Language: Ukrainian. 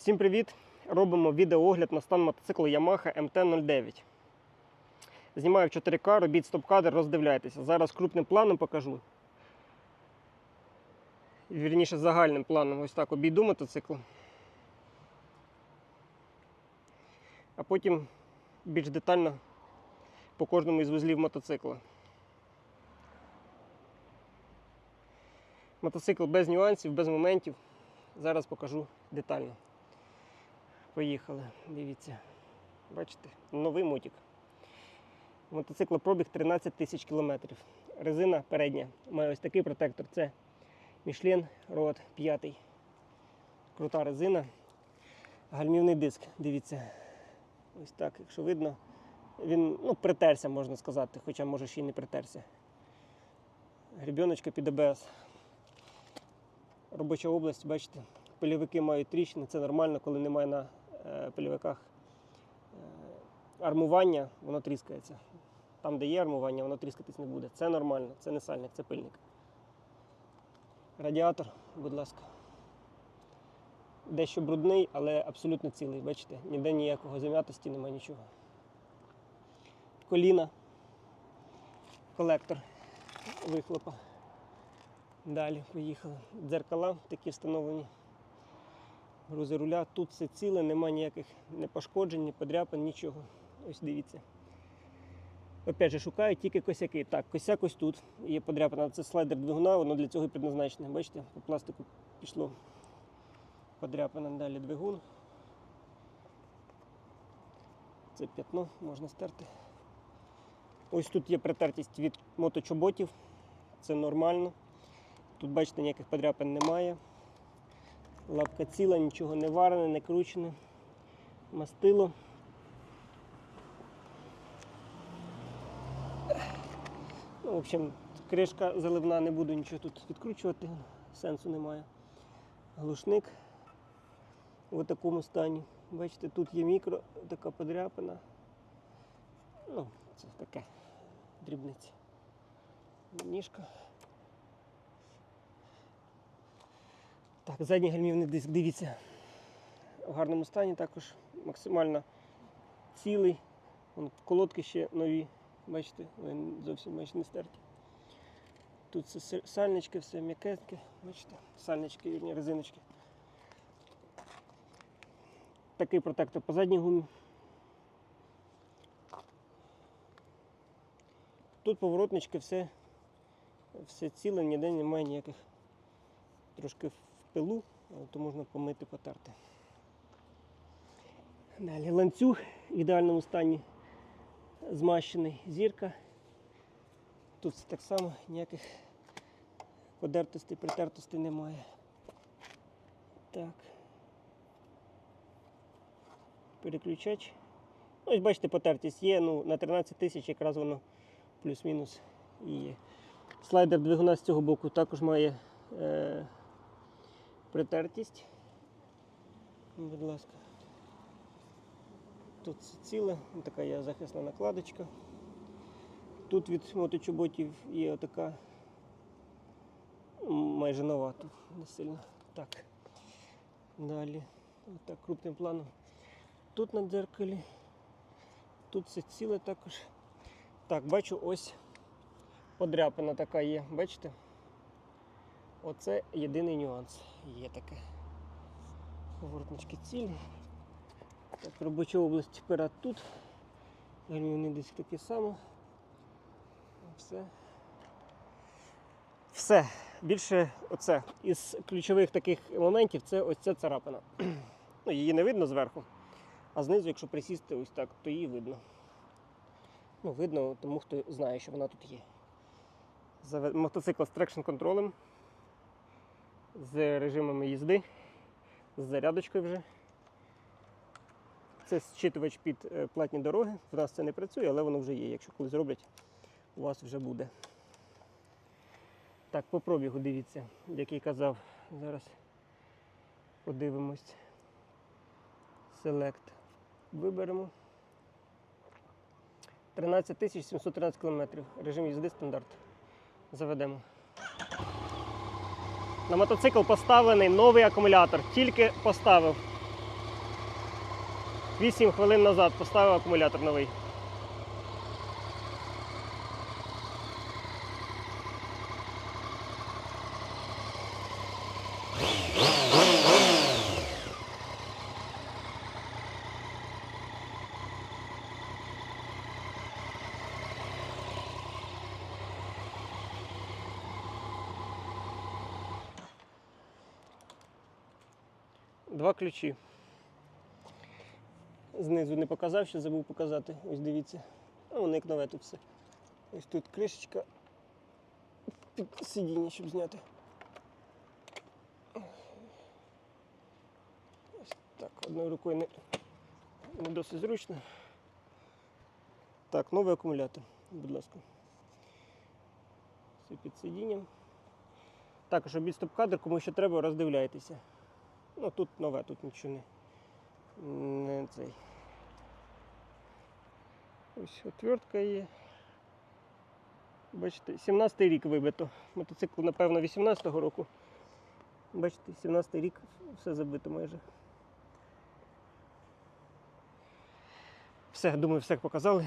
Всім привіт! Робимо відеоогляд на стан мотоциклу Yamaha MT-09. Знімаю в 4К, робіть стоп-кадр, роздивляйтеся. Зараз крупним планом покажу. Вірніше, загальним планом ось так обійду мотоцикл. А потім більш детально по кожному із вузлів мотоцикла. Мотоцикл без нюансів, без моментів. Зараз покажу детально. Поїхали, дивіться. Бачите, новий мотик. Мотоцикл пробіг 13 тисяч кілометрів. Резина передня має ось такий протектор. Це Michelin Road 5. Крута резина. Гальмівний диск, дивіться. Ось так, якщо видно, він ну, притерся, можна сказати, хоча може ще й не притерся. Гребіночка під АБС. Робоча область, бачите, пильовики мають тріщини, це нормально, коли немає на е, пильовиках е, армування, воно тріскається. Там, де є армування, воно тріскатись не буде. Це нормально, це не сальник, це пильник. Радіатор, будь ласка. Дещо брудний, але абсолютно цілий. Бачите, ніде ніякого зам'ятості, немає нічого. Коліна, колектор вихлопа. Далі поїхали. Дзеркала такі встановлені. Грузи руля. Тут все ціле, немає ніяких не пошкоджень, ні подряпин, нічого. Ось дивіться. Опять же, шукаю тільки косяки. Так, косяк ось тут. Є подряпина. Це слайдер двигуна, воно для цього і предназначене. Бачите, по пластику пішло подряпина. Далі двигун. Це п'ятно можна стерти. Ось тут є притертість від моточоботів. Це нормально. Тут, бачите, ніяких подряпин немає. Лапка ціла, нічого не варене, не кручене. Мастило. Ну, в общем, кришка заливна, не буду нічого тут відкручувати, сенсу немає. Глушник в такому стані. Бачите, тут є мікро, така подряпина. Ну, це таке дрібниці. Ніжка. Так, задній гальмівний диск, дивіться, в гарному стані також максимально цілий. Вон, колодки ще нові, бачите, вони зовсім майже не стерті. Тут все сальнички, все м'якеньке, бачите, сальнички, вірні, резиночки. Такий протектор по задній гумі. Тут поворотнички, все, все ціле, ніде немає ніяких трошки пилу, то можна помити, потерти. Далі ланцюг в ідеальному стані змащений зірка. Тут все так само ніяких подертостей, притертостей немає. Так. Переключач. Ну, ось бачите, потертість є, ну, на 13 тисяч якраз воно плюс-мінус і є. Слайдер двигуна з цього боку також має е, притертість. Будь ласка. Тут все ціле, така є захисна накладочка. Тут від моточоботів є така майже нова, тут не сильно. Так. Далі. Отак крупним планом. Тут на дзеркалі. Тут все ціле також. Так, бачу, ось подряпина така є, бачите? Оце єдиний нюанс. Є таке. Поворотнички цілі. Так, робоча область пера тут. Гальмівний диск таке саме. Все. Все. Більше оце. Із ключових таких моментів це ось ця царапина. Ну, її не видно зверху, а знизу, якщо присісти ось так, то її видно. Ну, видно тому, хто знає, що вона тут є. Заве- Мотоцикл з трекшн контролем, з режимами їзди, з зарядочкою вже. Це зчитувач під е, платні дороги. В нас це не працює, але воно вже є. Якщо коли зроблять, у вас вже буде. Так, по пробігу дивіться, як я казав. Зараз подивимось. Select. Виберемо. 13 713 км. Режим їзди стандарт. Заведемо. На мотоцикл поставлений новий акумулятор. Тільки поставив. 8 хвилин назад поставив акумулятор новий. Два ключі. Знизу не показав, ще забув показати. Ось дивіться. А воно як нове тут все. Ось тут кришечка під сидіння, щоб зняти. Ось так, одною рукою не, не досить зручно. Так, новий акумулятор, будь ласка. Все під сидінням. Також обід стоп-кадр, кому що треба, роздивляйтеся. Ну тут нове, тут нічого не, не цей. Ось отвертка є. Бачите, 17-й рік вибито. Мотоцикл, напевно, 18-го року. Бачите, 17-й рік все забито майже. Все, думаю, все показали.